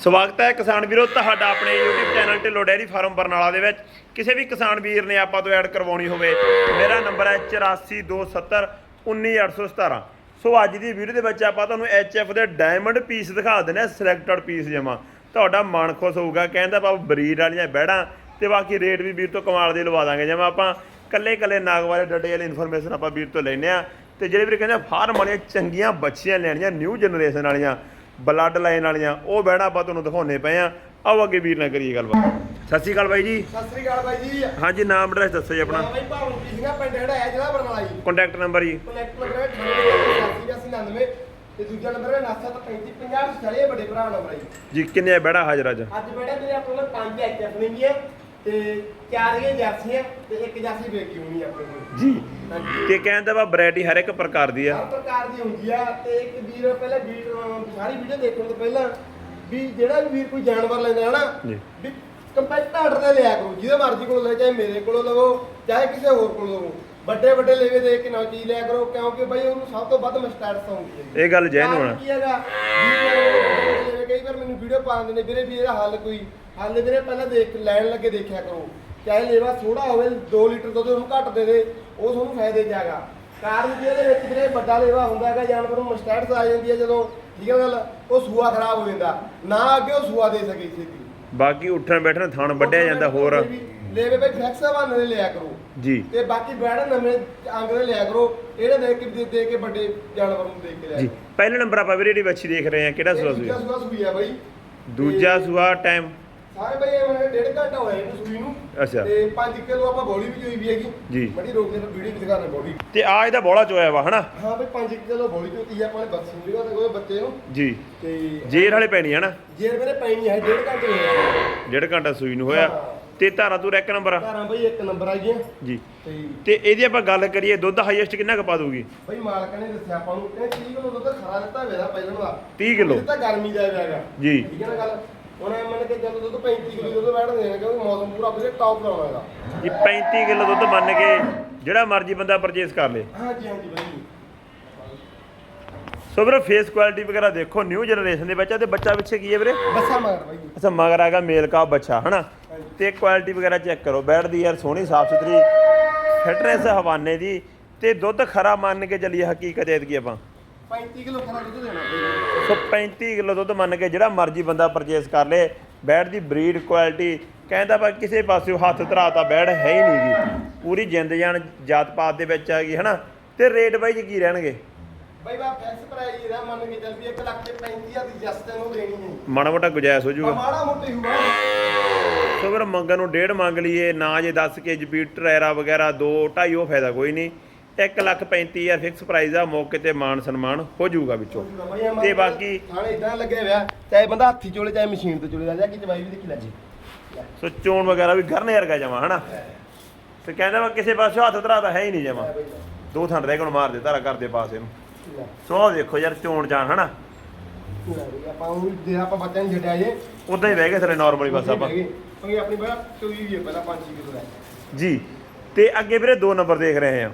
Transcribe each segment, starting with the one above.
ਸਵਾਗਤ ਹੈ ਕਿਸਾਨ ਵੀਰੋ ਤੁਹਾਡਾ ਆਪਣੇ YouTube channel Dhillon dairy farm Barnala ਦੇ ਵਿੱਚ। ਕਿਸੇ ਵੀ ਕਿਸਾਨ ਵੀਰ ਨੇ ਆਪਾਂ ਤੋਂ ਐਡ ਕਰਵਾਉਣੀ ਹੋਵੇ, ਮੇਰਾ ਨੰਬਰ ਹੈ 8427 19817 ਸੋ ਅੱਜ ਦੀ ਵੀਡੀਓ ਦੇ ਵਿੱਚ ਆਪਾਂ ਤੁਹਾਨੂੰ HF ਦੇ ਡਾਇਮੰਡ ਪੀਸ ਦਿਖਾ ਦਿੰਦੇ ਆ ਸਿਲੈਕਟਡ ਪੀਸ ਜਮਾ। ਤੁਹਾਡਾ ਮਨ ਖੁਸ਼ ਹੋਊਗਾ, ਕਹਿੰਦਾ ਆਪਾਂ ਬਰੀਡ ਵਾਲੀਆਂ ਬੈੜਾਂ, ਤੇ ਬਾਕੀ ਰੇਟ ਵੀ ਵੀਰ ਤੋਂ ਕਮਾਲ ਦੇ ਲਵਾ ਦਾਂਗੇ। ਜਿਵੇਂ ਆਪਾਂ ਕੱਲੇ ਕੱਲੇ ਨਾਗ ਵਾਲੇ ਬਾਰੇ ਵਾਲੀ ਇਨਫੋਰਮੇਸ਼ਨ ਆਪਾਂ ਵੀਰ ਤੋਂ ਲੈਨੇ ਆ ਤੇ ਜਿਹੜੇ ਵੀਰ ਕਹਿੰਦੇ ਫਾਰਮ ਵਾਲੀਆਂ ਚੰਗੀਆਂ ਬੱਚੀਆਂ ਲੈਣੀਆਂ ਨਿਊ ਜਨਰੇਸ਼ਨ ਵਾਲੀਆਂ ਬਲੱਡ ਲਾਈਨ ਵਾਲੀਆਂ ਉਹ ਬਹਿਣਾ ਆਪਾਂ ਤੁਹਾਨੂੰ ਦਿਖਾਉਣੇ ਪਏ ਆ। ਆਓ ਅੱਗੇ ਵੀਰ ਨਾਲ ਕਰੀਏ ਗੱਲਬਾਤ। ਸਤਿ ਸ਼੍ਰੀ ਅਕਾਲ ਬਾਈ ਜੀ। ਸਤਿ ਸ੍ਰੀ ਅਕਾਲ ਬਾਈ ਜੀ। ਹਾਂਜੀ ਨਾਮ ਐਡਰੈਸ ਦੱਸੋ ਜੀ ਆਪਣਾ। ਬਾਈ ਭਾਵਨ ਕੀ ਸਿੰਘਾ ਪਿੰਡ ਜਿਹੜਾ ਹੈ ਜਿਹੜਾ Barnala ji. Contact number ji. Connect number ਹੈ 8899 ਤੇ ਦੂਜਾ ਨੰਬਰ ਹੈ 9735 50 ਵੱਡੇ ਭਰਾ ਨੰਬਰ ਹੈ ਜੀ ਜੀ ਕਿੰਨੇ ਬਹਿਣਾ ਹਾਜ਼ਰ ਅੱਜ? ਅੱਜ ਬੇਟਾ ਮੇਰੇ ਆਪਣੇ ਕੋਲ ਪੰਜ ਐਚਐਫ ਨੇਗੀਆਂ ਤੇ ਚਾਰ ਇਹ ਜਰਸੀਆਂ ਤੇ ਇੱਕ ਜਰਸੀ ਬੇਕੀ ਹੋਣੀ ਆਪਣੇ ਕੋਲ। ਜੀ। ਹਾਂਜੀ। ਤੇ ਕਹਿੰਦਾ ਵਾ ਵੈਰਾਈਟੀ ਹਰ ਇੱਕ ਪ੍ਰਕਾਰ ਦੀ ਆ। ਹਰ ਪ੍ਰਕਾਰ ਦੀ ਹੁੰਦੀ ਆ ਤੇ ਇੱਕ ਵੀਰ ਪਹਿਲਾਂ ਵੀਰ ਸਾਰੀ ਵੀਡੀਓ ਦੇਖਣ ਤੋਂ ਪਹਿਲਾਂ ਵੀ ਜਿਹੜਾ ਵੀ ਵੀਰ ਕੋਈ ਜਾਨਵਰ ਲੈਂਦਾ ਹੈ ਨਾ ਜੀ। ਵੀ ਕੰਪੈਕਟ ਆਰਡਰ ਤੇ ਲਿਆ ਕਰੋ ਜਿਹਦੇ ਮਰਜ਼ੀ ਕੋਲ ਲੈ ਚਾਹੇ ਮੇਰੇ ਕੋਲੋਂ ਲਵੋ ਚਾਹੇ ਕਿਸੇ ਹੋਰ ਕੋਲੋਂ ਲਵੋ। ਵੱਡੇ ਵੱਡੇ ਲੇਵੇ ਦੇ ਕੇ ਨਾ ਚੀਜ਼ ਲਿਆ ਕਰੋ ਕਿਉਂਕਿ ਬਈ ਉਹਨੂੰ ਸਭ ਤੋਂ ਵੱਧ ਮਸਟੈਟਸ ਆਉਂਦੀ ਹੈ ਇਹ ਗੱਲ ਜੈਨ ਕਾਰਨ ਹੋਣਾ ਕੀ ਹੈਗਾ ਵੀ ਜਿਵੇਂ ਕਈ ਵਾਰ ਮੈਨੂੰ ਵੀਡੀਓ ਪਾ ਦਿੰਦੇ ਨੇ ਵੀਰੇ ਵੀ ਇਹਦਾ ਹੱਲ ਕੋਈ ਹੱਲ ਵੀਰੇ ਪਹਿਲਾਂ ਦੇਖ ਲੈਣ ਲੱਗੇ ਦੇਖਿਆ ਕਰੋ। ਚਾਹੇ ਲੇਵਾ ਥੋੜਾ ਹੋਵੇ 2 ਲੀਟਰ ਦੁੱਧ ਉਹਨੂੰ ਘੱਟ ਦੇ ਦੇ ਉਹ ਤੁਹਾਨੂੰ ਫਾਇਦੇ ਹੈਗਾ। ਕਾਰਨ ਕੀ ਇਹਦੇ ਵਿੱਚ ਵੀਰੇ ਵੱਡਾ ਲੇਵਾ ਹੁੰਦਾ ਹੈਗਾ ਜਾਨਵਰ ਨੂੰ ਮਸਟੈਟਸ ਆ ਜਾਂਦੀ ਹੈ ਜਦੋਂ ਠੀਕ ਹੈ ਗੱਲ? ਉਹ ਸੂਆ ਖਰਾਬ ਹੋ ਜਾਂਦਾ। ਨਾ ਅੱਗੇ ਉਹ ਸੂਆ ਦੇ ਸਕੇ ਛੇਤੀ। ਬਾਕੀ ਉੱਠਣ ਬੈਠਣ ਥਣ ਵੱਢਿਆ ਜਾਂਦਾ ਹੋਰ। ਲੇਵੇ ਬਈ ਫੈਕਸਾ ਬਣ ਦੇ ਲਿਆ ਕਰੋ। ਜੀ। ਤੇ ਬਾਕੀ ਬੈੜ ਨਵੇਂ ਅੰਗ ਦੇ ਲਿਆ ਕਰੋ। ਇਹਦੇ ਦੇ ਕੇ ਦੇ- ਦੇ ਕੇ ਵੱਡੇ ਜਾਨਵਰ ਨੂੰ ਦੇਖ ਕੇ ਲਿਆ ਜੀ। ਪਹਿਲੇ ਨੰਬਰ ਆਪਾਂ ਵੀਰੇ ਜਿਹੜੀ ਬੱਚੀ ਦੇਖ ਰਹੇ ਆ ਕਿਹੜਾ ਸੂਆ ਇਹ ਦੂਜਾ ਸੂਆ? ਸੂਆ ਸੂਈ ਆ ਬਾਈ। ਦੂਜਾ ਸੂਆ ਟਾਈਮ ਸਾਰੇ ਬਈ ਇਹ ਮੈਨੂੰ ਡੇਢ ਘੰਟਾ ਹੋਇਆ ਇਹਨੂੰ ਸੂਈ ਨੂੰ। ਅੱਛਾ। ਤੇ 5 ਕਿਲੋ ਆਪਾਂ ਬੋਲੀ ਵੀ ਜੋਈ ਵੀ ਹੈਗੀ। ਜੀ। ਬੜੀ ਰੋਕ ਕੇ ਵੀਡੀਓ ਵੀ ਦਿਖਾਣਾ ਬੋਲੀ। ਤੇ ਆ ਇਹਦਾ ਬੋਲਾ ਚੋਇਆ ਵਾ ਹਨਾ? ਹਾਂ ਬਈ 5 ਕਿਲੋ ਬੋਲੀ ਚੋਤੀ ਆ ਆਪਾਂ ਨੇ ਬੱਸੀ ਵੀਡੀਓ ਤੇ ਕੋਈ ਬੱਚੇ ਨੂੰ। ਜੀ। ਤੇ ਜੇਰ ਵਾਲੇ ਪੈਣੀ ਹਨਾ? ਜੇਰ ਮੇਰੇ ਪੈਣੀ ਹੈ ਡੇਢ ਘੰਟੇ ਹੋਇਆ ਡੇਢ ਘੰਟਾ ਸੂਈ ਨੂੰ ਹੋਇਆ। ਹਾਂ। ਤੇ ਧਾਰਾ ਤੂੰ ਇੱਕ ਨੰਬਰ ਆ? ਘਰਾਂ ਬਈ ਇੱਕ ਨੰਬਰ ਆ ਗਿਆ ਜੀ। ਤੇ ਤੇ ਇਹਦੀ ਆਪਾਂ ਗੱਲ ਕਰੀਏ ਦੁੱਧ ਹਾਈਐਸਟ ਕਿੰਨਾ ਕੁ ਪਾ ਦੂਗੀ ਬਈ ਮਾਲਕ ਨੇ ਦੱਸਿਆ ਆਪਾਂ ਨੂੰ ਇਹ 30 ਕਿਲੋ ਦੁੱਧ ਖਰਾ ਦਿੱਤਾ ਵੇਦਾ ਪਹਿਲਾਂ ਦਾ 30 ਕਿਲੋ। ਇਹ ਤਾਂ ਗਰਮੀ ਦਾ ਹੈਗਾ। ਜੀ। ਠੀਕ ਹੈ ਨਾ ਗੱਲ? ਹੁਣ ਇਹ ਮੰਨ ਕੇ ਚੱਲ ਦੁੱਧ 35 ਕਿਲੋ ਦੁੱਧ ਬੈਠਦੇ ਨੇ ਕਿਉਂਕਿ ਮੌਸਮ ਪੂਰਾ ਵੀਰੇ ਟੌਪ ਲਾਉਣਾ ਹੈਗਾ ਜੀ 35 ਕਿਲੋ ਦੁੱਧ ਮੰਨ ਕੇ ਜਿਹੜਾ ਮਰਜ਼ੀ ਬੰਦਾ ਪਰਚੇਸ ਕਰ ਲੇ। ਹਾਂਜੀ ਹਾਂਜੀ ਬਾਈ ਸੋ ਵੀਰੇ ਫੇਸ ਕੁਆਲਿਟੀ ਵਗੈਰਾ ਦੇਖੋ ਨਿਊ ਜਨਰੇਸ਼ਨ ਦੇ ਬੱਚਾ ਤੇ ਬੱਚਾ ਪਿੱਛੇ ਕੀ ਹੈ ਵੀਰੇ? ਬੱਸਾ ਮਗਰ ਬਾਈ ਅੱਛਾ ਮਗਰ ਆਗਾ ਮੇਲ ਕਾ ਬੱਚਾ ਹਨਾ? ਤੇ ਕੁਆਲਿਟੀ ਵਗੈਰਾ ਚੈੱਕ ਕਰੋ ਬੈਠਦੀ ਯਾਰ ਸੋਹਣੀ ਸਾਫ਼ ਸੁਥਰੀ ਫਿਟਨੈਸ ਹਵਾਨੇ ਦੀ ਤੇ ਦੁੱਧ ਖਰਾ ਮੰਨ ਕੇ ਚੱਲੀਏ ਹਕੀਕਤ ਐਤਕੀ ਆਪਾਂ? 35 ਕਿਲੋ ਖਰਾ ਦੁੱਧ ਦੇਣਾ? ਬਾਈ ਸੋ 35 ਕਿਲੋ ਦੁੱਧ ਮੰਨ ਕੇ ਜਿਹੜਾ ਮਰਜ਼ੀ ਬੰਦਾ ਪਰਚੇਸ ਕਰ ਲੇ ਬੈੜ ਦੀ ਬਰੀਡ ਕੁਆਲਿਟੀ ਕਹਿੰਦਾ ਬਾ ਕਿਸੇ ਪਾਸਿਓਂ ਹੱਥ ਧਰਾਤਾ ਬੈੜ ਹੈ ਹੀ ਨਹੀਂਗੀ ਪੂਰੀ ਜਿੰਦ ਜਾਨ ਜਾਤ ਪਾਤ ਦੇ ਵਿੱਚ ਆ ਗਈ ਹਨਾ? ਤੇ ਰੇਟ ਬਾਈ ਜੀ ਕੀ ਰਹਿਣਗੇ? ਬਾਈ ਬਾ ਫੈਕਸ ਪ੍ਰਾਈਸ ਇਹਦਾ ਮੰਨ ਕੇ ਚੱਲ ਵੀ 1 ਲੱਖ ਤੇ 35000 ਦੀ ਜਸਟ ਨੂੰ ਦੇਣੀ ਹੈ ਮਾੜਾ ਮੋਟਾ ਗੁਜਾਇਸ਼ ਹੋ ਜਾਊਗਾ ਮਾੜਾ ਮੋਟੀ ਹੋਊਗਾ। ਸੋ ਫਿਰ ਮੰਗਣ ਨੂੰ ਡੇਢ ਮੰਗ ਲਈਏ ਨਾ ਜੇ 10 ਕੇ ਜਪੀਟਰ ਐਰਾ ਵਗੈਰਾ 2 2.5 ਉਹ ਫਾਇਦਾ ਕੋਈ ਨਹੀਂ। 1 ਲੱਖ 35000 ਫਿਕਸ ਪ੍ਰਾਈਸ ਆ ਮੌਕੇ ਤੇ ਮਾਨ ਸਨਮਾਨ ਹੋ ਜਾਊਗਾ ਵਿੱਚੋਂ। ਤੇ ਬਾਕੀ ਥਾਣੇ ਇਦਾਂ ਲੱਗੇ ਹੋਇਆ ਚਾਹੇ ਬੰਦਾ ਹੱਥੀ ਚੋਲੇ ਚਾਹੇ ਮਸ਼ੀਨ ਤੇ ਚੋਲੇ ਜਾ ਕੇ ਚਵਾਈ ਵੀ ਦੇਖੀ ਲੈ ਜੀ। ਸੋ ਚੋਣ ਵਗੈਰਾ ਵੀ ਗਰਨ ਵਰਗਾ ਜਮਾ ਹਨਾ? ਤੇ ਕਹਿੰਦਾ ਵਾ ਕਿਸੇ ਪਾਸੇ ਹੱਥ ਧਰਾ ਤਾਂ ਹੈ ਹੀ ਨਹੀਂ ਜਮਾ। ਦੋ ਥੰਡ ਦੇ ਕੋਲ ਮਾਰ ਦੇ ਧਾਰਾ ਕਰਦੇ ਪਾਸੇ ਨੂੰ। ਸੋ ਦੇਖੋ ਯਾਰ ਚੋਣ ਜਾਣ ਹਨਾ? ਆਪਾਂ ਉਹ ਜੇ ਆਪਾਂ ਬੱਚਿਆਂ ਨੂੰ ਛੱਡਿਆ ਜੇ ਉਦਾਂ ਹੀ ਬਹਿ ਗਏ ਥਲੇ ਨਾਰਮਲੀ ਬਸ ਆਪਾਂ। ਕਿਉਂਕਿ ਆਪਣੀ ਬੜਾ ਚੋਈ ਵੀ ਹੈ ਪਹਿਲਾਂ 5 ਕਿਲੋ ਦਾ ਜੀ ਤੇ ਅੱਗੇ ਵੀਰੇ ਦੋ ਨੰਬਰ ਦੇਖ ਰਹੇ ਆ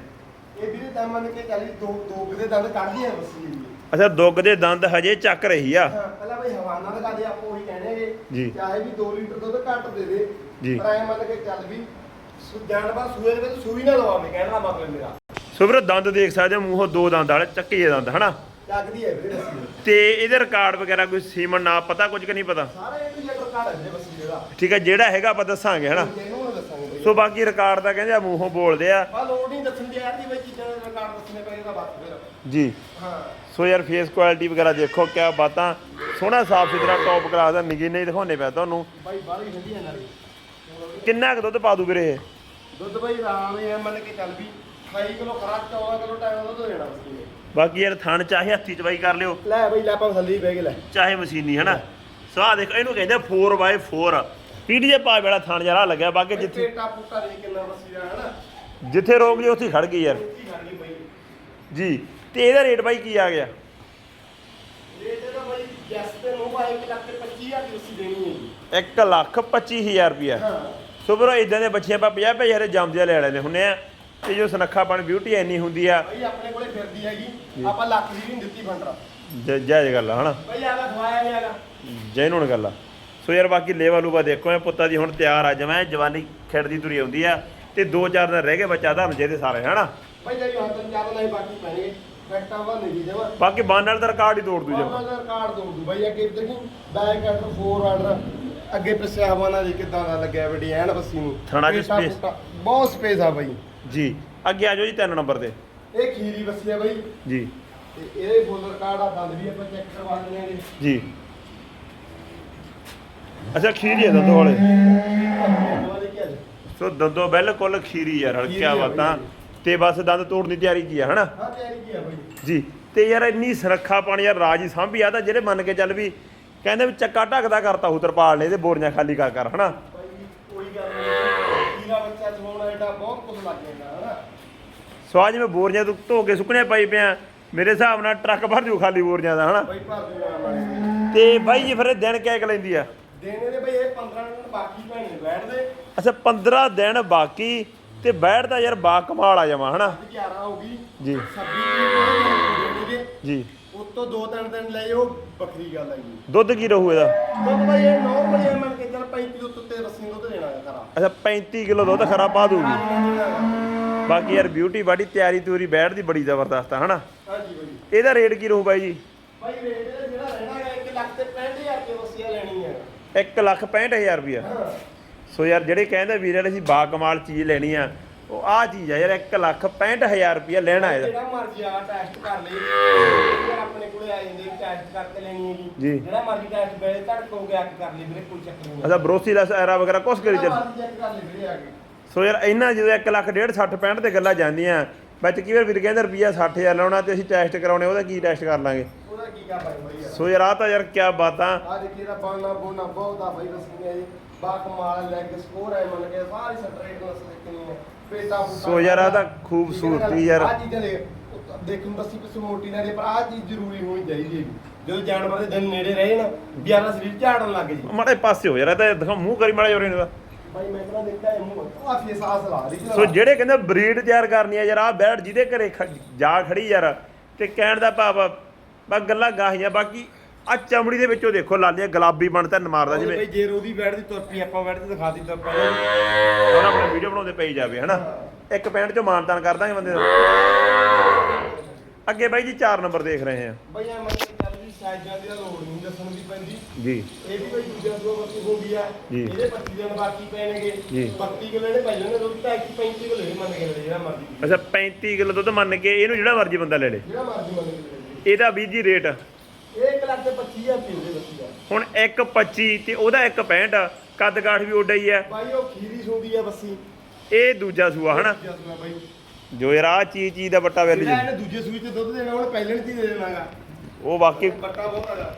ਇਹ ਵੀਰੇ ਤਾਂ ਮੰਨ ਕੇ ਚੱਲੀ ਦੋ ਦੋ ਕਿਤੇ ਦੰਦ ਕੱਢਦੀ ਹੈ ਬਸ ਜੀ। ਅੱਛਾ ਦੁੱਗ ਦੇ ਦੰਦ ਹਜੇ ਚੱਕ ਰਹੀ ਆ। ਹਾਂ ਪਹਿਲਾਂ ਬਈ ਹਵਾਨਾ ਦਿਖਾ ਦੇ ਆਪਾਂ ਉਹੀ ਕਹਿੰਦੇ ਹੈਗੇ। ਜੀ। ਚਾਹੇ ਵੀ 2 ਲੀਟਰ ਦੁੱਧ ਘੱਟ ਦੇ ਦੇ ਜੀ। ਪਰ ਐ ਮੰਨ ਕੇ ਚੱਲ ਵੀ ਸੁ- ਜਾਨਵਰ ਸੂਏ ਦੇ ਵਿੱਚ ਸੂਈ ਨਾ ਲਵਾਵੇ ਕਹਿਣ ਦਾ ਮਤਲਬ ਮੇਰਾ। ਸੋ ਵੀਰੇ ਦੰਦ ਦੇਖ ਸਕਦੇ ਹੋ ਮੂੰਹੋਂ ਦੋ ਦੰਦ ਵਾਲੇ ਚੱਕੇ ਜਿਹੇ ਦੰਦ ਹਨਾ? ਜਗਦੀ ਹੈ ਵੀਰੇ ਦੇ। ਤੇ ਇਹਦੇ ਰਿਕਾਰਡ ਵਗੈਰਾ ਕੋਈ ਸੀਮਨ ਨਾ ਪਤਾ ਕੁਝ ਕਿ ਨਹੀਂ ਪਤਾ? ਸਾਰਾ ਇਹ ਵੀ ਲੈਟਰ ਕਾਰਡ ਹੈ ਵੀਰੇ ਬੱਸੀ ਦਾ ਠੀਕ ਹੈ ਜਿਹੜਾ ਹੈਗਾ ਆਪਾਂ ਦੱਸਾਂਗੇ ਹਨਾ? ਸੋ ਬਾਕੀ ਰਿਕਾਰਡ ਦਾ ਕਹਿੰਦੇ ਆ ਮੂੰਹੋਂ ਬੋਲਦੇ ਆ। ਬਾ ਲੋੜ ਨਹੀਂ ਦੱਸਣ ਦੀ ਯਾਰ ਦੀ ਬਈ ਚੀਜ਼ਾਂ ਦੇ ਰਿਕਾਰਡ ਦੱਸਣੇ ਪਏ ਤਾਂ ਬਸ ਫਿਰ। ਜੀ। ਹਾਂ। ਸੋ ਯਾਰ ਫੇਸ ਕੁਆਲਿਟੀ ਵਗੈਰਾ ਦੇਖੋ ਕਿਆ ਬਾਤਾਂ। ਸੋਹਣਾ ਸਾਫ਼ ਸੁਥਰਾ ਟੌਪ ਕਲਾਸ ਦਾ ਨਗੀਨੇ ਹੀ ਦਿਖਾਉਣੇ ਪਿਆ ਤੁਹਾਨੂੰ। ਬਾਈ ਬਾਹਲੀ ਠੰਡੀ ਹੈ ਨਾਲੇ ਕਿੰਨਾ ਕੁ ਦੁੱਧ ਪਾ ਦੂ ਵੀਰੇ ਇਹ? ਦੁੱਧ ਬਾਈ ਆਰਾਮ ਇਹ ਮੰਨ ਕੇ ਚੱਲ ਵੀ। 28 ਕਿਲੋ ਖਰਾ 14 ਕਿਲੋ ਟਾਈਮ ਦੁੱਧ ਦੇਣਾ ਬੱਸੀ ਨੇ। ਬਾਕੀ ਯਾਰ ਥਣ ਚਾਹੇ ਹੱਥੀ ਚਵਾਈ ਕਰ ਲਿਓ। ਲੈ ਬਈ ਲੈ ਆਪਾਂ ਥੱਲੇ ਬਹਿ ਕੇ ਲੈ। ਚਾਹੇ ਮਸ਼ੀਨੀ ਹਨਾ? ਸੋ ਆ ਦੇਖੋ ਇਹਨੂੰ ਕਹਿੰਦੇ 4x4 ਪੀਡੀਏ ਪਾ ਬੜਾ ਥਣ ਜਰਾ ਲੱਗਿਆ ਬਾਕੀ ਜਿੱਥੇ ਪੇਟਾ ਪੁੱਟਾ ਦੇ ਕਿੰਨਾ ਬੱਸੀ ਦਾ ਹਨਾ ਜਿੱਥੇ ਰੋਕ ਜੇ ਉੱਥੇ ਹੀ ਖੜ ਗਈ ਯਾਰ। ਕੀ ਖੜ ਗਈ ਬਈ। ਜੀ ਤੇ ਇਹਦਾ ਰੇਟ ਬਾਈ ਕੀ ਆ ਗਿਆ? ਰੇਟ ਇਹਦਾ ਬਾਈ ਜੈਸ ਤੇ ਨੂੰ ਬਾਈ 1 ਲੱਖ ਤੇ 25000 ਦੀ ਬੱਸੀ ਦੇਣੀ ਹੈ ਜੀ। 1 ਲੱਖ 25000 ਰੁਪਿਆ ਹਾਂ। ਸੋ ਵੀਰੋ ਇਦਾਂ ਦੇ ਬੱਚੀਆਂ ਆਪਾਂ 50 50 ਹਰੇ ਜੰਮਦੇ ਲੈ ਲੈਣੇ ਹੁੰਨੇ ਆ। ਤੇ ਜੋ ਸੁਨੱਖਾਪਣ ਬਿਊਟੀ ਇੰਨੀ ਹੁੰਦੀ ਆ। ਬਾਈ ਆਪਣੇ ਕੋਲੇ ਫਿਰਦੀ ਹੈਗੀ। ਆਪਾਂ ਲੱਖ ਦੀ ਵੀ ਨਹੀਂ ਦਿੱਤੀ ਫੰਡਰ। ਜ- ਜਾਇਜ਼ ਗੱਲ ਆ ਹਨਾ? ਬਾਈ ਆਲਾ ਖਵਾਇਆ ਨਹੀਂ ਹੈਗਾ। ਜੈਨੂਨ ਗੱਲ ਆ। ਸੋ ਯਾਰ ਬਾਕੀ ਲੇਵਾ ਲੂਵਾ ਦੇਖੋ ਇਹ ਪੁੱਤਾ ਦੀ ਹੁਣ ਤਿਆਰ ਆ ਜਮੈਂ ਜਵਾਨੀ ਖਿੜਦੀ ਤੁਰੀ ਆਉਂਦੀ ਆ ਤੇ ਦੋ ਚਾਰ ਦਿਨ ਰਹਿ ਗਏ ਬੱਚਾ ਧਰਨ ਜਿਹਦੇ ਸਾਰੇ ਹਨਾ? ਭਾਈ ਜਿਹੜੀ ਹੱਥ ਚਾਹ ਨਹੀਂ ਬਾਕੀ ਪੈਣੇ ਫੈਕਟਾਂ ਵਾ ਨਹੀਂ ਦੇਵਾ ਬਾਕੀ ਬਾਨ ਨਾਲ ਤਾਂ ਰਿਕਾਰਡ ਹੀ ਤੋੜ ਦੂ ਜਮਾ। ਬਾਬਾ ਦਾ ਕਾਰਡ ਦੋ। ਭਾਈ ਅੱਗੇ ਦੇਖੀ ਬੈਕ ਐਂਡ ਫੋਰ ਆਰਡਰ ਅੱਗੇ ਪਿੱਛੇ ਹਵਾਨਾ ਜੀ ਕਿਦਾਂ ਦਾ ਲੱਗਿਆ ਵੱਡੀ ਐਨ ਬੱਸੀ ਨੂੰ। ਥਣਾ ਚ। ਪੁੱਟਾ, ਬਹੁਤ ਸਪੇਸ ਆ ਭਾਈ ਜੀ ਅੱਗੇ ਆ ਜਾਓ ਜੀ ਤਿੰਨ ਨੰਬਰ ਤੇ। ਇਹ ਖੀਰੀ ਬੱਸੀ ਆ ਭਾਈ ਜੀ। ਤੇ ਇਹਦੇ ਫੁੱਲ ਰਿਕਾਰਡ ਆ ਦੰਦ ਵੀ ਆਪਾਂ ਚੈੱਕ ਕਰਵਾ ਆਂਗੇ ਜੀ। ਅੱਛਾ ਖੀਰੀ ਹੈ ਦੰਦੋਂ ਵਾਲੇ। ਸੋ ਦੰਦੋਂ ਬਿਲਕੁਲ ਖੀਰੀ ਯਾਰ ਹਲਕਿਆ ਆ ਬਾਤਾਂ। ਤੇ ਬਸ ਦੰਦ ਤੋੜਨ ਦੀ ਤਿਆਰੀ ਕੀ ਆ ਹਨਾ? ਹਾਂ ਤਿਆਰੀ ਕੀ ਆ ਭਾਈ ਜੀ ਤੇ ਯਾਰ ਇੰਨੀ ਸੁਰੱਖਾ ਪਾਣੀ ਯਾਰ ਰਾਜ ਹੀ ਸਾਂਭੀ ਆ ਤਾਂ ਜਿਹੜੇ ਮੰਨ ਕੇ ਚੱਲ ਵੀ ਕਹਿੰਦੇ ਵੀ ਚੱਕਾ ਢੱਕਦਾ ਕਰਤਾ ਹੂ ਤਰਪਾਲ ਨੇ ਤੇ ਬੋਰੀਆਂ ਖਾਲੀ ਕਰ ਕਰ ਹਨਾ? ਕੋਈ ਗੱਲ ਨਹੀਂ। ਖੀਰਾ ਬੱਚਾ ਚਵਾਉਣਾ ਐਡਾ ਬਹੁਤ ਕੁਝ ਲੱਗ ਜਾਂਦਾ ਹਨਾ? ਸੋ ਅੱਜ ਮੈਂ ਬੋਰੀਆਂ ਤੋਂ ਧੋ ਕੇ ਸੁੱਕਣੇ ਪਾਈ ਪਿਆ ਮੇਰੇ ਹਿਸਾਬ ਨਾਲ ਟਰੱਕ ਭਰ ਜੂ ਖਾਲੀ ਬੋਰੀਆਂ ਦਾ ਹਨਾ? ਤੇ ਬਾਈ ਜੀ ਫਿਰ ਦਿਨ ਕਿਆ ਕੁ ਲੈਂਦੀ ਆ? ਦੇਣੇ ਦੇ ਭਾਈ ਇਹ 15 ਮਿੰਟ ਬਾਕੀ ਭੈਣੇ ਬੈਠਦੇ। ਅੱਛਾ 15 ਦਿਨ ਬਾਕੀ ਤੇ ਬੈਠਦਾ ਯਾਰ ਬਾ ਕਮਾਲ ਆ ਜਾਵਾਂ ਹਨਾ? ਅੱਜ 11 ਹੋ ਗਈ। ਜੀ। 26 ਦੇਣਗੇ ਜੀ। ਉਤੋਂ ਦੋ ਤਿੰਨ ਦਿਨ ਲੈ ਜਾਓ ਵੱਖਰੀ ਗੱਲ ਜੀ। ਦੁੱਧ ਕੀ ਰਹੂ ਇਹਦਾ? ਦੁੱਧ ਭਾਈ ਇਹ ਨਾਰਮਲੀ ਮੰਨ ਕੇ ਚੱਲ 35 ਤੋਂ ਉੱਤੇ ਰੱਸੀ ਦੁੱਧ ਦੇਣਾ ਹੈ ਸਾਰਾ। ਅੱਛਾ 35 ਕਿਲੋ ਦੁੱਧ ਖਰਾ ਪਾ ਦੂਗੀ। ਬਾਕੀ ਯਾਰ ਬਿਊਟੀ ਬਾਡੀ ਤਿਆਰੀ ਤੂਰੀ ਬੈਠ ਦੀ ਬੜੀ ਜ਼ਬਰਦਸਤ ਆ ਹਨਾ? ਹਾਂਜੀ ਭਾਈ ਇਹਦਾ ਰੇਟ ਕੀ ਰਹੂ ਬਾਈ ਜੀ? ਭਾਈ ਰੇਟ ਜਿਹੜਾ ਰਹਿਣਾ ਹੈ 1 ਲੱਖ ਤੇ 65000 ਰੁਪਏ ਵਸੀਆ ਲੈਣੀ ਹੈ 1 ਲੱਖ 65000 ਰੁਪਇਆ। ਸੋ ਯਾਰ ਜਿਹੜੇ ਕਹਿੰਦੇ ਵੀਰੇ ਅਸੀਂ ਬਾ ਕਮਾਲ ਚੀਜ਼ ਲੈਣੀ ਆ ਉਹ ਆ ਚੀਜ਼ ਆ ਯਾਰ 1 ਲੱਖ 65000 ਰੁਪਇਆ ਲੈਣਾ ਇਹਦਾ। ਜਿਹੜਾ ਮਰਜ਼ੀ ਆ ਟੈਸਟ ਕਰ ਲਈ। ਜਿਹੜਾ ਆਪਣੇ ਕੋਲੇ ਆ ਜਾਂਦੇ ਟੈਸਟ ਕਰਕੇ ਲੈਣੀ ਹੈ ਜੀ। ਜਿਹੜਾ ਮਰਜ਼ੀ ਟੈਸਟ ਬੈਲ ਧੜਕ ਹੋ ਗਿਆ ਕਰ ਲਈ ਵੀਰੇ ਕੋਈ ਚੱਕਰ ਨਹੀਂ ਅੱਛਾ ਬਰੋਸੀਲਸ ਐਰਾ ਵਗੈਰਾ ਕੁਛ ਕਰੀ ਚੱਲ। ਮਰਜ਼ੀ ਚੈੱਕ ਕਰ ਲਈ ਵੀਰੇ ਆ ਕੇ ਸੋ ਯਾਰ ਇਹਨਾਂ ਜਦੋਂ 1 ਲੱਖ 1.5 60 65 ਤੇ ਗੱਲਾਂ ਜਾਂਦੀਆਂ ਵਿੱਚ ਕੀ ਵਾਰ ਵੀਰ ਕਹਿੰਦੇ ਰੁਪਿਆ 60000 ਲਾਉਣਾ ਤੇ ਅਸੀਂ ਟੈਸਟ ਕਰਾਉਣੇ ਉਹਦਾ ਕੀ ਟੈਸਟ ਕਰ ਲਾਂਗੇ? ਸੋ ਯਾਰ ਆ ਤਾਂ ਯਾਰ ਕੀ ਬਾਤਾਂ ਆ। ਦੇਖੀ ਦਾ ਬਾਣਾ ਬੋਨਾ ਬਹੁਤ ਆ ਭਾਈ ਰਸਮੀ ਹੈ ਜੀ। ਬਾ ਕਮਾਲ ਲੈਗ ਸਕੋਰ ਹੈ ਮੰਨ ਕੇ ਸਾਰੀ ਸਟਰੇਟ ਨਸਲ ਕਿੰਨੀ ਹੈ ਪੇਟਾ ਫੂਟਾ ਸੋ ਯਾਰ ਆਹ ਤਾਂ ਖੂਬਸੂਰਤੀ ਯਾਰ। ਆ ਚੀਜ਼ਾਂ ਦੇ ਦੇਖਣ ਦੱਸੀ ਪਿਸ ਮੋਟੀ ਨਾ ਦੇ ਪਰ ਆ ਚੀਜ਼ ਜ਼ਰੂਰੀ ਹੋਣੀ ਚਾਹੀਦੀ ਹੈ ਜਦੋਂ ਜਾਨਵਰ ਦੇ ਦਿਨ ਨੇੜੇ ਰਹੇ ਨਾ ਬਿਆਰਾ ਸਰੀਰ ਝਾੜਨ ਲੱਗ ਜੀ। ਮਾੜੇ ਪਾਸੇ ਹੋ ਯਾਰ ਇਹ ਤਾਂ ਦਿਖਾ ਮੂੰਹ ਕਰੀ ਮਾੜਾ ਜੋਰੇ ਦਾ ਭਾਈ ਮੈਂ ਕਿਹੜਾ ਦੇਖਿਆ ਇਹ ਮੂੰਹ ਆ ਫੇਸ ਆਸ ਲਾ ਰਹੀ ਸੋ ਜਿਹੜੇ ਕਹਿੰਦੇ ਬਰੀਡ ਤਿਆਰ ਕਰਨੀ ਆ ਯਾਰ ਆ ਬੈਠ ਜਿਹਦੇ ਘਰੇ ਖ- ਜਾ ਖੜੀ ਯਾਰ ਤੇ ਕਹਿਣ ਦਾ ਭਾਵ ਆ, ਬਸ ਗੱਲਾਂ ਗਾਹੀਆਂ ਬਾਕੀ ਆ ਚਮੜੀ ਦੇ ਵਿੱਚੋਂ ਦੇਖੋ ਲਾਲੀਆਂ ਗੁਲਾਬੀ ਬਣ ਤੇ ਮਾਰਦਾ ਜਿਵੇਂ ਭਾਈ ਜੇ ਰੋਦੀ ਬੈਠ ਦੀ ਤੁਰ ਪਈ ਆਪਾਂ ਬੈਠ ਤੇ ਦਿਖਾ ਦਿੱਤਾ ਆਪਾਂ। ਹੁਣ ਆਪਣਾ ਵੀਡੀਓ ਬਣਾਉਂਦੇ ਪਈ ਜਾਵੇ ਹਨਾ? ਇੱਕ ਪੈਂਟ ਚੋਂ ਮਾਨਤਾਨ ਕਰ ਦਾਂਗੇ ਬੰਦੇ ਦਾ। ਅੱਗੇ ਬਾਈ ਜੀ 4 ਨੰਬਰ ਦੇਖ ਰਹੇ ਆ ਭਾਈ ਆ ਮਤਲਬ ਚੱਲ ਵੀ ਸਾਈਜ਼ਾਂ ਦੀ ਤਾਂ ਲੋੜ ਨਹੀਂ ਦੱਸਣ ਦੀ ਪੈਂਦੀ। ਜੀ। ਇਹ ਵੀ ਭਾਈ ਦੂਜਾ ਦੋ ਵਰਤੀ ਹੋ ਗਈ ਆ। ਇਹਦੇ 25 ਦਿਨ ਬਾਕੀ ਪੈਣਗੇ ਜੀ। 32 ਕਿਲੋ ਨੇ ਭਾਈ ਉਹਨੇ ਦੁੱਧ ਤਾਂ 35 ਕਿਲੋ ਹੀ ਮੰਨ ਕੇ ਲੈ ਜਿਹੜਾ ਮਰਜ਼ੀ ਅੱਛਾ 35 ਕਿਲੋ ਦੁੱਧ ਮੰਨ ਕੇ ਇਹਨੂੰ ਜਿਹੜਾ ਮਰਜ਼ੀ ਬੰਦਾ ਲੈ ਲੇ। ਜਿਹੜਾ ਮਰਜ਼ੀ ਮੰਨ ਕੇ ਇਹਦਾ ਵੀਰ ਜੀ ਰੇਟ? ਇਹ 1 ਲੱਖ ਤੇ 25000 ਰੁਪਏ ਉਹਦੇ ਦੱਸੀ ਆ। ਹੁਣ 1.25 ਤੇ ਉਹਦਾ 1.65 ਕੱਦ ਕਾਠ ਵੀ ਓਡਾ ਹੀ। ਭਾਈ ਉਹ ਖੀਰੀ ਸੂਦੀ ਆ ਬੱਸੀ। ਇਹ ਦੂਜਾ ਸੂਆ ਹਨਾ? ਦੂਜਾ ਸੂਆ ਭਾਈ ਜੋ ਯਾਰ ਆ ਚੀਜ਼ ਚੀਜ਼ ਦਾ ਬੱਟਾ ਵੇਲ ਜਿਹੜਾ ਜੀ ਇਹਨੇ ਦੂਜੇ ਸੂਈ ਤੇ ਦੁੱਧ ਦੇਣਾ ਉਹਨੇ ਪਹਿਲੇ ਨਹੀਂ ਦੇ ਦੇਣਾਗਾ। ਉਹ ਵਾਕਈ ਬੱਟਾ ਬਹੁਤ ਹੈਗਾ।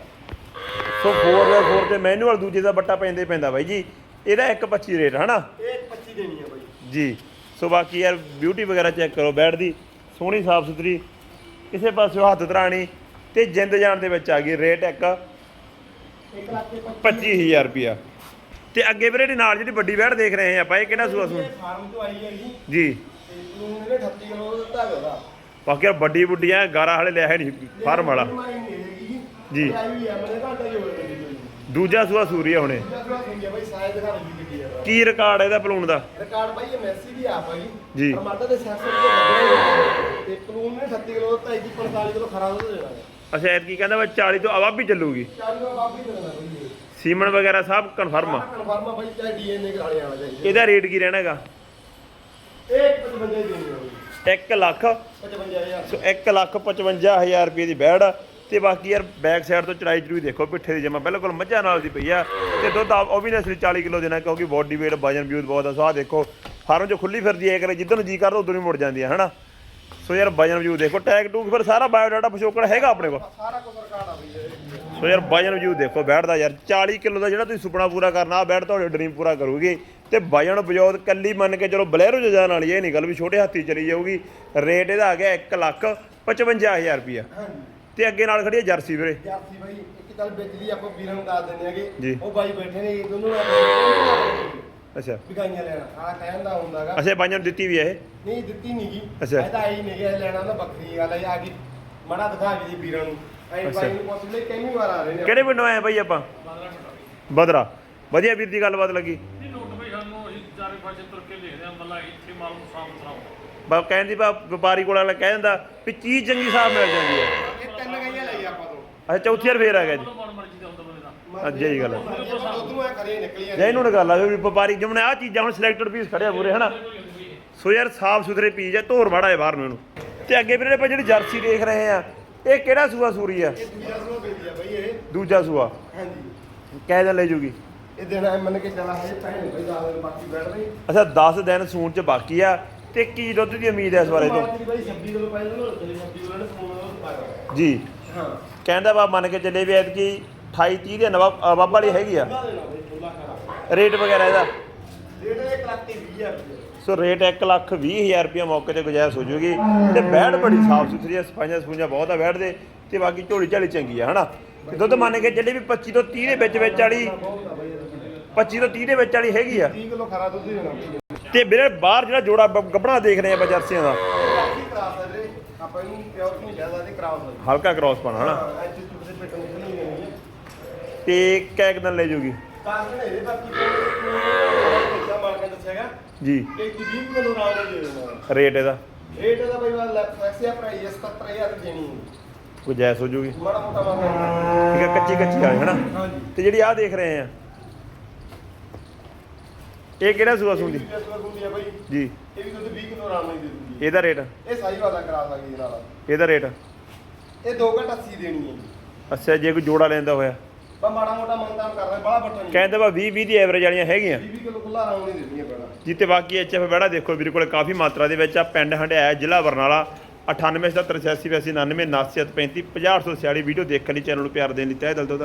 ਸੋ 4x4 ਤੇ ਮੈਨੂਅਲ ਦੂਜੇ ਦਾ ਬੱਟਾ ਪੈਂਦੇ ਹੀ ਪੈਂਦਾ ਬਾਈ ਜੀ। ਇਹਦਾ 1.25 ਰੇਟ ਹਨਾ? ਇਹ 25 ਦੇਣੀ ਆ ਭਾਈ ਜੀ। ਸੋ ਬਾਕੀ ਯਾਰ ਬਿਊਟੀ ਵਗੈਰਾ ਚੈੱਕ ਕਰੋ ਬੈਡ ਦੀ। ਸੋਹਣੀ ਸਾਫ਼ ਸੁਥਰੀ ਕਿਸੇ ਪਾਸੇ ਹੱਥ ਧਰਾਣੀ ਤੇ ਜਿੰਦ ਜਾਣ ਦੇ ਵਿੱਚ ਆ ਗਈ ਰੇਟ ਇੱਕ 1 ਲੱਖ ਤੇ 25000 ਰੁਪਿਆ ਤੇ ਅੱਗੇ ਵੀਰੇ ਇਹਦੇ ਨਾਲ ਜਿਹੜੀ ਵੱਡੀ ਬੈਡ ਦੇਖ ਰਹੇ ਆ ਆਪਾਂ, ਇਹ ਕਿਹੜਾ ਸੂਆ ਸੂ ਫਾਰਮ ਤੋਂ ਆਈ ਹੈਗੀ ਜੀ। ਤੇ ਇਹਨੇ 38 ਕਿਲੋ ਦਾ ਦਿੱਤਾ ਹੈਗਾ ਬਾਕੀ ਯਾਰ ਵੱਡੀ ਬੁੱਡੀਆਂ ਗਾਰਾ ਹਾਲੇ ਲਿਆ ਹੈ ਨਹੀਂ, ਫਾਰਮ ਵਾਲਾ। ਜੀ। ਦੂਜਾ ਸੂਆ ਸੂਰੀ ਹੁਣੇ। ਦੂਜਾ ਸੂਆ ਸੁਣ ਗਿਆ ਸਾਇਦ ਦਿਖਾ ਰਹੀ ਕੀ ਰਿਕਾਰਡ ਇਹਦਾ ਪਲੂਣ ਦਾ? ਰਿਕਾਰਡ ਭਾਈ ਇਹ ਮੈਸੀ ਦੀ ਆ ਭਾਈ ਜੀ। ਟਮਾਟਰ ਦੇ ਸੈਕਸ਼ਨ ਤੇ ਲੱਗਿਆ ਤੇ ਕਲੂਨ ਨੇ 37 ਕਿਲੋ ਦਾ 35 45 ਕਿਲੋ ਖਰਾ ਦੁੱਧ ਦੇਣਾ ਹੈ। ਅੱਛਾ ਐਤ ਕੀ ਕਹਿੰਦਾ ਵਾ 40 ਤੋਂ ਅਵਾਬ ਵੀ ਚੱਲੂਗੀ। 40 ਕਿਲੋ ਬਾਪ ਵੀ ਦੇਣਾ ਭਾਈ ਇਹ। ਸੀਮਨ ਵਗੈਰਾ ਸਭ ਕਨਫਰਮ ਆ। ਕਨਫਰਮ ਆ ਭਾਈ ਚਾਹੇ ਡੀਐਨਏ ਕਰਾ ਲਿਆ ਚਾਹੀਦਾ ਇਹਦਾ ਰੇਟ ਕੀ ਰਹਿਣਾਗਾ ਇਹ 55 ਹੀ ਦੇਣੀ ਆ 1 ਲੱਖ। 55000 ਸੋ 1 ਲੱਖ 55000 ਰੁਪਏ ਦੀ ਬੈੜ ਆ। ਤੇ ਬਾਕੀ ਯਾਰ ਬੈਕ ਸਾਈਡ ਤੋਂ ਚੜਾਈ ਚੜੂਈ ਦੇਖੋ, ਪਿੱਠੇ ਦੀ ਜਮਾ, ਬਿਲਕੁਲ ਮੱਝਾਂ ਨਾਲ ਦੀ ਪਈ ਆ। ਤੇ ਦੁੱਧ ਆ- ਉਹ ਵੀ ਨਸਲੀ 40 ਕਿਲੋ ਦੇਣਾ, ਕਿਉਂਕਿ ਬੋਡੀ weight, ਵਜਨ ਵੀ ਬਹੁਤ ਆ ਸੋ ਆਹ ਦੇਖੋ। ਫਾਰਮ 'ਚ ਖੁੱਲੀ ਫਿਰਦੀ ਐ ਕਰੇ, ਜਿੱਧਰ ਨੂੰ ਜੀ ਕਰਦਾ, ਉਧਰ ਹੀ ਮੁੜ ਜਾਂਦੀ ਆ, ਹਨਾ? ਸੋ ਯਾਰ ਵਜਨ ਵੀ ਦੇਖੋ ਟੈਗ ਟੂਗ ਫਿਰ ਸਾਰਾ ਬਾਇਓਡਾਟਾ ਪਿਛੋਕੜ ਹੈਗਾ ਆਪਣੇ ਕੋਲ। ਸਾਰਾ ਕੁਝ ਰਿਕਾਰਡ ਆ ਭਾਈ ਸੋ ਯਾਰ ਵਜਨ ਵਜੂ ਦੇਖੋ, ਬੈਠਦਾ ਯਾਰ 40 ਕਿਲੋ ਦਾ ਜਿਹੜਾ ਤੁਸੀਂ ਸੁਪਨਾ ਪੂਰਾ ਕਰਨਾ ਆ ਬੈਠ ਤੁਹਾਡੇ ਡ੍ਰੀਮ ਪੂਰਾ ਕਰੂਗੀ। ਤੇ ਵਜਨ ਬਜੌਤ ਕੱਲੀ ਮੰਨ ਕੇ ਚਲੋ ਬਲੈਰੋ ਚ ਜਾਣ ਵਾਲੀ ਇਹ ਨਹੀਂ ਗੱਲ ਵੀ ਛੋਟੇ ਹਾਥੀ ਚਲੀ ਜਾਊਗੀ। ਰੇਟ ਇਹਦਾ ਆ ਗਿਆ 1 ਲੱਖ 55000 ਰੁਪਿਆ ਹਾਂਜੀ ਤੇ ਅੱਗੇ ਨਾਲ ਖੜੀ ਹੈ ਜਰਸੀ ਵੀਰੇ। ਜਾਤੀ ਭਾਈ ਇੱਕ ਚੱਲ ਬਿਜਲੀ ਆਪਾਂ ਵੀਰਾਂ ਨੂੰ ਦੱਸ ਦਿੰਦੇ ਜੀ। ਆਗੇ ਉਹ ਬਾਈ ਬੈਠੇ ਨੇ ਇਹ ਦੋਨੋਂ ਅੱਛਾ। ਵਿਕਾਈਆਂ ਲੈਣਾ। ਆ ਕਹਿਣ ਦਾ ਹੁੰਦਾਗਾ ਅੱਛਾ ਬਾਈਆਂ ਨੂੰ ਦਿੱਤੀ ਵੀ ਹੈ ਇਹ? ਨਹੀਂ ਦਿੱਤੀ ਨਹੀਂ ਗੀ। ਅੱਛਾ। ਇਹ ਤਾਂ ਆਈ ਨਹੀਂ ਗਿਆ ਲੈਣਾ ਉਹਦਾ ਬੱਕਰੀ ਗੱਲ ਆ ਗਈ ਮੜਾ ਦਿਖਾ ਵੀ ਦੇ ਵੀਰਾਂ ਨੂੰ। ਐਂ ਬਾਈ ਨੂੰ ਪੁੱਛ ਲੈ ਕਿੰਨੀ ਵਾਰ ਆ ਰਹੇ ਨੇ ਕਿਹੜੇ ਪਿੰਡੋਂ ਆਏ ਬਾਈ ਆਪਾਂ? ਬਦਰਾ ਵਧੀਆ ਵੀਰ ਦੀ ਗੱਲਬਾਤ ਲੱਗੀ। ਇਹ ਨੋਟ ਬਈ ਸਾਨੂੰ ਅਸੀਂ ਚਾਰੇ ਪਾਸੇ ਤੁਰ ਕੇ ਲਿਖਦੇ ਆ ਮੱਲਾ ਇੱਥੇ ਮਾਲ ਨੂੰ ਸਾਫ਼ ਕਰਾਓ ਬਾ ਕਹਿੰਦੀ ਬਾ ਵਪਾਰੀ ਕੋਲ ਵਾਲਾ ਕਹਿ ਦਿੰਦਾ ਵੀ ਚੀਜ਼ ਚੰਗੀ ਸਾਫ਼ ਮਿਲ ਜਾਂਦੀ ਹੈ ਇਹ ਤਿੰਨ ਗਈਆਂ ਲਈ ਆਪਾਂ ਤੋਂ ਅੱਛਾ ਚੌਥੀ ਵਾਰ ਫੇਰ ਆ ਗਿਆ ਜੀ। ਮਨ ਮਰਜ਼ੀ ਦਾ ਹੁੰਦਾ ਬੰਦੇ ਦਾ। ਅੱਜ ਇਹੀ ਗੱਲ ਹੈ ਐ ਨਿਕਲੀਆਂ ਜੇ। ਇਹਨੂੰ ਨਾ ਗੱਲ ਆ ਵੀ ਵਪਾਰੀ ਜਿਵੇਂ ਆਹ ਚੀਜ਼ਾਂ ਹੁਣ ਸਿਲੈਕਟਡ ਪੀਸ ਖੜਿਆ ਪੂਰੇ ਹਨਾ? ਸੋ ਯਾਰ ਸਾਫ਼ ਸੁਥਰੇ ਪੀਸ ਹੈ ਧੋਰ ਵਾੜਾ ਹੈ ਬਾਹਰ ਨੂੰ ਇਹਨੂੰ। ਤੇ ਅੱਗੇ ਵੀਰੇ ਆਪਾਂ ਜਿਹੜੀ ਜਰਸੀ ਦੇਖ ਰਹੇ ਆ ਇਹ ਕਿਹੜਾ ਸੂਆ ਸੂਰੀ ਆ? ਇਹ ਦੂਜਾ ਸੂਆ ਪੈਂਦੀ ਆ ਬਈ ਇਹ। ਦੂਜਾ ਸੂਆ। ਹਾਂਜੀ। ਕਹਿ ਦਿਨ ਲੈ ਜੂਗੀ। ਇਹ ਦਿਨ ਐ ਮੰਨ ਕੇ ਚੱਲਾ ਹੈ ਭੈਣ ਬਈ ਦਾ ਬਾਕੀ ਬੈਠ ਰਹੀ ਅੱਛਾ 10 ਦਿਨ ਸੂਣ ਚ ਬਾਕੀ ਆ ਤੇ ਕੀ ਦੁੱਧ ਦੀ ਉਮੀਦ ਹੈ ਇਸ ਬਾਰੇ ਤੋਂ? ਮਾਰਕੀਟ ਬਈ 26 ਕਿਲੋ ਪਾਈ ਨਾ 26 ਕਿਲੋ ਨੇ ਫੋਨ ਨਾਲ ਪਾਇਆ ਜੀ। ਹਾਂ। ਕਹਿੰਦਾ ਬਾ ਮੰਨ ਕੇ ਚੱਲੇ ਵੀ ਐਤਕੀ 28 30 ਦੇ ਨਵਾਬ ਅਬਾਬ ਵਾਲੀ ਹੈਗੀ ਆ। ਖਰਾ ਰੇਟ ਵਗੈਰਾ ਇਹਦਾ। ਰੇਟ ਇਹ ਕਲਾਕੀ 20000 ਰੁਪਏ। ਸੋ ਰੇਟ 1 ਲੱਖ 20 ਹਜ਼ਾਰ ਰੁਪਏ ਮੌਕੇ ਤੇ ਗੁਜਾਇਸ਼ ਹੋ ਜੂਗੀ। ਤੇ ਬੈੜ ਬੜੀ ਸਾਫ਼ ਸੁਥਰੀ ਆ ਸਫਾਈਆਂ ਸਫੂਈਆਂ ਬਹੁਤ ਆ ਬੈੜ ਦੇ ਤੇ ਬਾਕੀ ਝੋਲੀ ਝਾਲੀ ਚੰਗੀ ਆ ਹਨਾ? ਤੇ ਦੁੱਧ ਮੰਨ ਕੇ ਚੱਲੇ ਵੀ 25 ਤੋਂ 30 ਦੇ ਵਿੱਚ ਵਿੱਚ ਵਾਲੀ ਬਹੁਤ ਆ ਬਈ ਇਹਦਾ। 25 ਤੋਂ 30 ਦੇ ਵਿੱਚ ਵਾਲੀ ਹੈਗੀ ਆ। 30 ਕਿਲੋ ਖਰਾ ਦੁੱਧ ਦੇਣਾ। ਤੇ ਵੀਰੇ ਬਾਹਰ ਜਿਹੜਾ ਜੋੜਾ ਗੱਭਣਾ ਦੇਖ ਰਹੇ ਆ ਬਜਰਸੀਆਂ ਦਾ। ਆਪਾਂ ਇਹਨੂੰ ਪਿਓਰ ਹਲਕਾ ਕ੍ਰਾਸ ਪਾਣਾ ਹਨਾ? ਹਾਂ ਇੱਥੇ ਚੁੱਪ ਦੇ ਪੇਟ ਨੂੰ ਨਹੀਂ ਲੈਣੀ ਤੇ ਕੈਕ ਦਿਨ ਲੈ ਜੂਗੀ ਇਹਦੇ ਬਾਕੀ ਕੋਈ ਦੱਸਿਆਗਾ ਜੀ। ਕਿ 20 ਕਿਲੋ ਰਾਮ ਨੇ ਦੇ ਦੇਣਾ। ਰੇਟ ਇਹਦਾ? ਰੇਟ ਇਹਦਾ ਬਈ ਵਾਲਾ ਫੈਕਸਿਆ ਪ੍ਰਾਈਸ 77000 ਦੇਣੀ ਹੈ। ਗੁਜਾਇਸ਼ ਹੋ ਜੂਗੀ ਮਾੜਾ ਮੋਟਾ ਮਾਰਕਾ ਠੀਕ ਹੈ ਕੱਚੀ ਕੱਚੀ ਆ ਹਨਾ? ਹਾਂਜੀ। ਤੇ ਜਿਹੜੀ ਆ ਦੇਖ ਰਹੇ ਆ ਇਹ ਕਿਹੜਾ ਸੂਆ ਸੁੰਦੀ ਇਹ ਵੀ ਹੁੰਦੀ ਹੈ ਬਈ? ਜੀ। ਇਹ ਵੀ ਦੁੱਧ 20 ਕਿਲੋ ਰਾਮ ਨਹੀਂ ਦੇ ਦੂਗੀ। ਇਹਦਾ ਰੇਟ? ਇਹ ਸਾਈ ਵਾਲਾ ਕਰਾ ਨਾਲ ਇਹਦਾ ਰੇਟ? ਇਹ 2 ਘੰਟਾ 80 ਦੇਣੀ ਹੈ ਅੱਛਾ ਜੇ ਕੋਈ ਜੋੜਾ ਲੈਂਦਾ ਹੋਇਆ। ਬਾ ਮਾੜਾ ਮੋਟਾ ਮੰਨਦਾਨ ਕਰ ਰਹੇ ਬੜਾ ਬੱਟਾ ਨਹੀਂ ਕਹਿੰਦੇ ਵਾ 20 20 ਦੀ ਐਵਰੇਜ ਵਾਲੀਆਂ ਹੈਗੀਆਂ। 20 ਕਿਲੋ ਖੁੱਲਾ ਰਾਮ ਨਹੀਂ ਦੇਣੀ ਪਹਿਲਾਂ ਜਿੱਤੇ ਬਾਕੀ ਐਚਐਫ ਬੜਾ ਦੇਖੋ ਵੀਰੇ ਕੋਲੇ ਕਾਫੀ ਮਾਤਰਾ ਦੇ ਵਿੱਚ ਆ ਪਿੰਡ ਹੰਡਿਆਇਆ ਜ਼ਿਲ੍ਹਾ ਬਰਨਾਲਾ 98 77 88 99 97 35 50 846 ਵੀਡੀਓ ਦੇਖਣ ਲਈ ਚੈਨਲ ਨੂੰ ਪਿਆਰ ਦੇਣ ਲਈ ਤਹਿ ਦਿਲ ਤੋਂ।